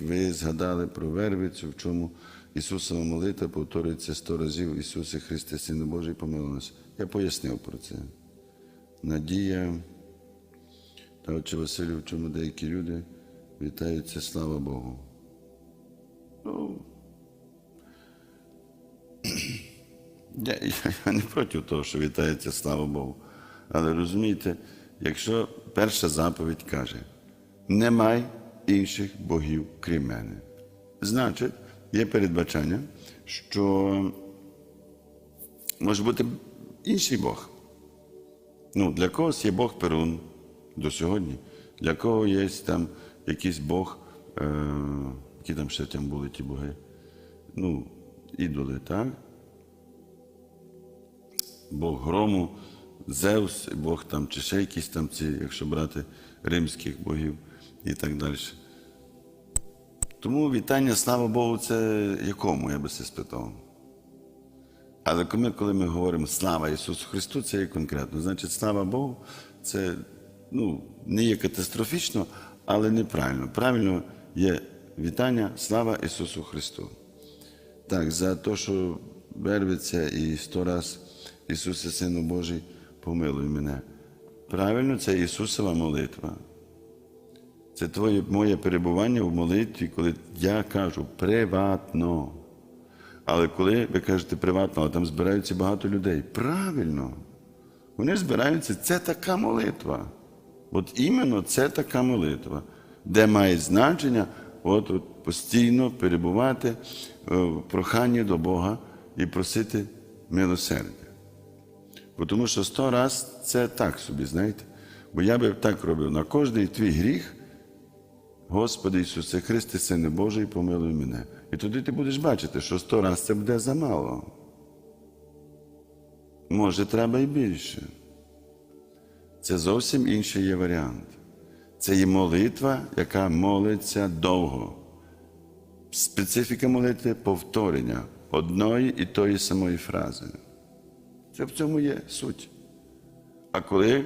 ви згадали про Вервицю, в чому Ісусова молитва повторюється сто разів Ісусе Христе, Сину Божий, помилуй нас. Я пояснив про це. Надія, та отче Василю, в чому деякі люди вітаються, слава Богу. Ну, я, я, я не проти того, що вітається, слава Богу. Але розумієте, якщо перша заповідь каже, немай інших богів, крім мене. Значить, є передбачення, що може бути інший Бог. Ну, для когось є Бог Перун до сьогодні, для кого є там якийсь Бог, е, які там ще там були ті боги. Ну, ідоли, так? Бог грому, Зевс, Бог там, чи ще якісь там ці, якщо брати римських богів і так далі. Тому вітання, слава Богу, це якому, я би це спитав. Але коли, коли ми говоримо слава Ісусу Христу, це є конкретно. Значить, слава Богу, це ну, не є катастрофічно, але неправильно. Правильно є вітання, слава Ісусу Христу. Так, за те, що вервиться і сто раз Ісусе, Сину Божий, помилуй мене. Правильно, це Ісусова молитва. Це твоє моє перебування в молитві, коли я кажу приватно. Але коли ви кажете приватно, але там збираються багато людей. Правильно. Вони збираються, це така молитва. От іменно це така молитва, де має значення от, от постійно перебувати е, в проханні до Бога і просити милосердя. Бо Тому що сто раз це так собі, знаєте. Бо я би так робив на кожний твій гріх, Господи Ісусе Христе, Сине Божий, помилуй мене. І тоді ти будеш бачити, що сто раз це буде замало. Може, треба і більше. Це зовсім інший є варіант. Це є молитва, яка молиться довго. Специфіка молитви повторення одної і тої самої фрази. Це в цьому є суть. А коли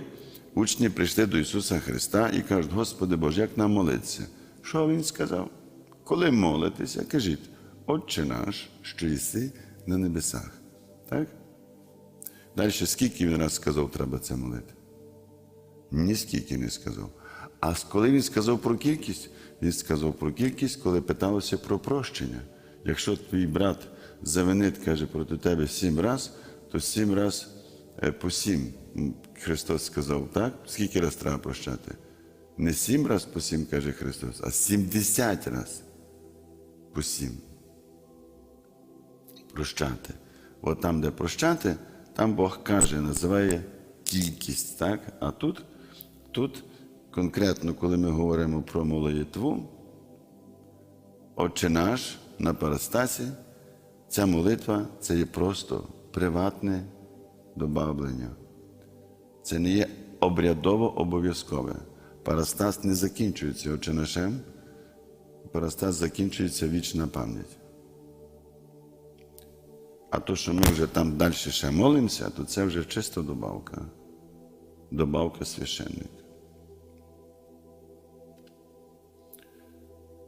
учні прийшли до Ісуса Христа і кажуть, Господи Боже, як нам молитися? Що Він сказав? Коли молитеся, кажіть, Отче наш, що єси на небесах. Так? Далі, скільки він раз сказав, треба це молити? Ніскільки не сказав. А коли він сказав про кількість, він сказав про кількість, коли питалося про прощення. Якщо твій брат завинить, каже проти тебе сім раз, то сім раз по сім. Христос сказав, так? Скільки раз треба прощати? Не сім раз по сім, каже Христос, а сімдесят раз по сім. Прощати. От там, де прощати, там Бог каже, називає кількість. так? А тут, тут конкретно, коли ми говоримо про молитву, Отче наш на парастасі, ця молитва це є просто приватне добавлення. Це не є обрядово обов'язкове. Парастас не закінчується Отче нашем, парастас закінчується вічна пам'ять. А то, що ми вже там далі ще молимося, то це вже чисто добавка. Добавка священника.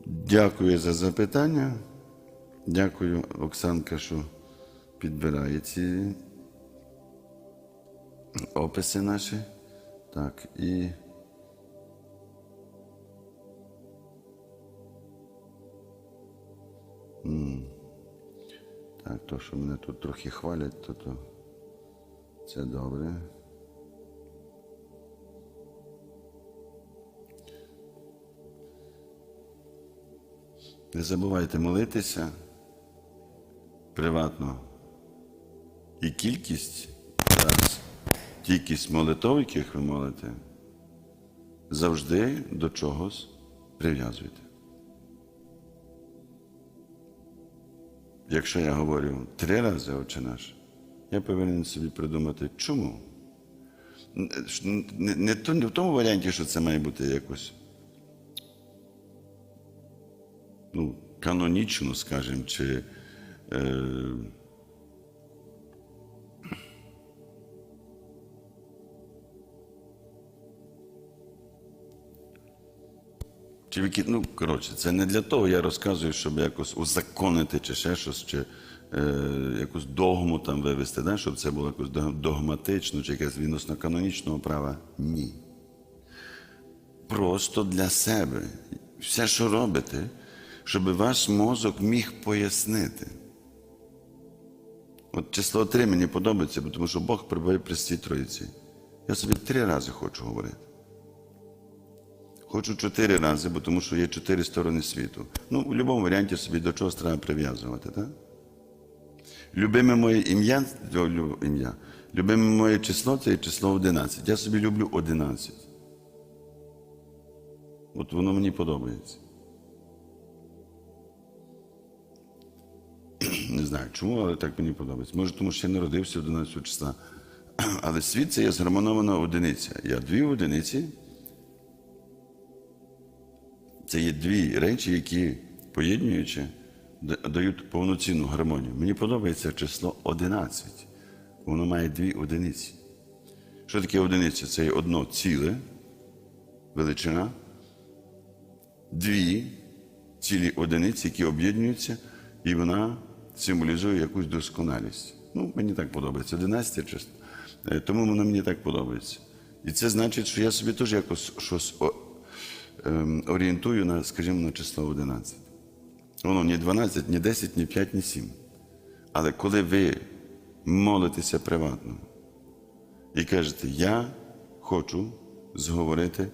Дякую за запитання. Дякую, Оксанка, що підбирає ці описи наші. Так, і. Так, то, що мене тут трохи хвалять, то, то це добре. Не забувайте молитися приватно. І кількість раз, кількість молитов, яких ви молите, завжди до чогось прив'язуйте. Якщо я говорю три рази Отче наш, я повинен собі придумати, чому. Не в тому варіанті, що це має бути якось ну, канонічно, скажімо, чи е, Чи ну, коротше, це не для того, я розказую, щоб якось узаконити чи ще щось, чи е, якусь догму там вивести, да? щоб це було якось дог- догматично, чи якесь відносно канонічного права. Ні. Просто для себе. Все, що робите, щоб ваш мозок міг пояснити. От число три мені подобається, тому що Бог прибуває при свій Троїці. Я собі три рази хочу говорити. Хочу чотири рази, бо тому що є чотири сторони світу. Ну, в будь-якому варіанті собі до чогось треба прив'язувати, так? Любиме моє ім'я, ім'я. Любиме моє число це є число 11. Я собі люблю 11. От воно мені подобається. Не знаю чому, але так мені подобається. Може, тому що я народився 11 числа. Але світ це є згармонована одиниця. Я дві одиниці. Це є дві речі, які поєднуючи, дають повноцінну гармонію. Мені подобається число 11. Воно має дві одиниці. Що таке одиниця? Це є одно ціле, величина, дві цілі одиниці, які об'єднуються, і вона символізує якусь досконалість. Ну, мені так подобається. 11 число. Е, Тому воно мені так подобається. І це значить, що я собі теж якось щось ем, орієнтую на, скажімо, на число 11. Воно ні 12, ні 10, ні 5, ні 7. Але коли ви молитеся приватно і кажете, я хочу зговорити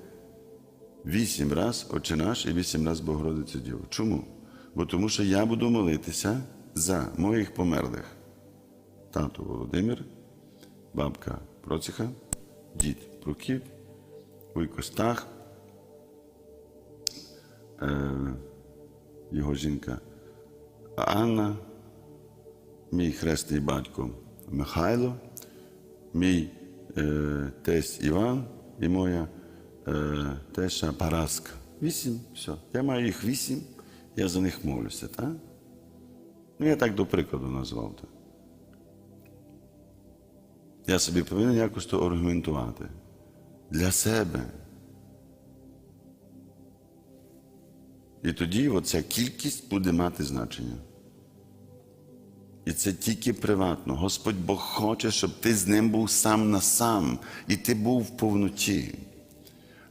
вісім раз Отче наш і вісім раз Богородицю Діву. Чому? Бо тому що я буду молитися за моїх померлих. Тато Володимир, бабка Проціха, дід Прокіп, Стах, його жінка Анна, мій хресний батько Михайло, мій е, тесть Іван і моя е, теща Параска. Вісім, все. Я маю їх вісім, я за них молюся, так? Ну, я так до прикладу назвав. Так? Я собі повинен якось то аргументувати. Для себе. І тоді оця кількість буде мати значення. І це тільки приватно. Господь Бог хоче, щоб ти з ним був сам на сам, і ти був в повноті.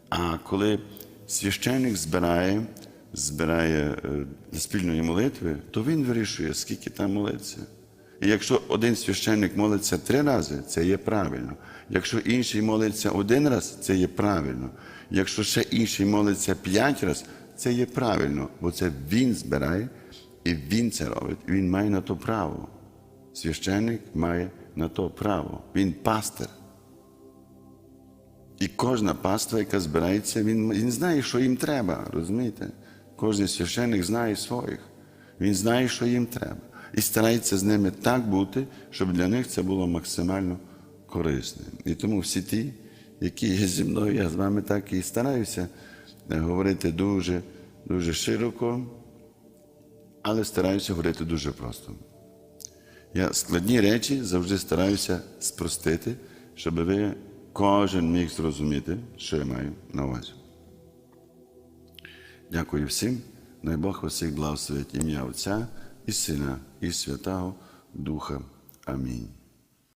А коли священник збирає, збирає е, спільної молитви, то він вирішує, скільки там молиться. І якщо один священник молиться три рази, це є правильно. Якщо інший молиться один раз, це є правильно. Якщо ще інший молиться п'ять разів, це є правильно, бо це він збирає і він це робить. Він має на то право. Священник має на то право. Він пастир. І кожна паства, яка збирається, він, він знає, що їм треба, розумієте? Кожен священник знає своїх. Він знає, що їм треба. І старається з ними так бути, щоб для них це було максимально корисним. І тому всі ті, які є зі мною, я з вами так і стараюся говорити дуже, дуже широко, але стараюся говорити дуже просто. Я складні речі завжди стараюся спростити, щоб ви кожен міг зрозуміти, що я маю на увазі. Дякую всім. Най Бог вас всіх благословить ім'я Отця і Сина, і Святого Духа. Амінь.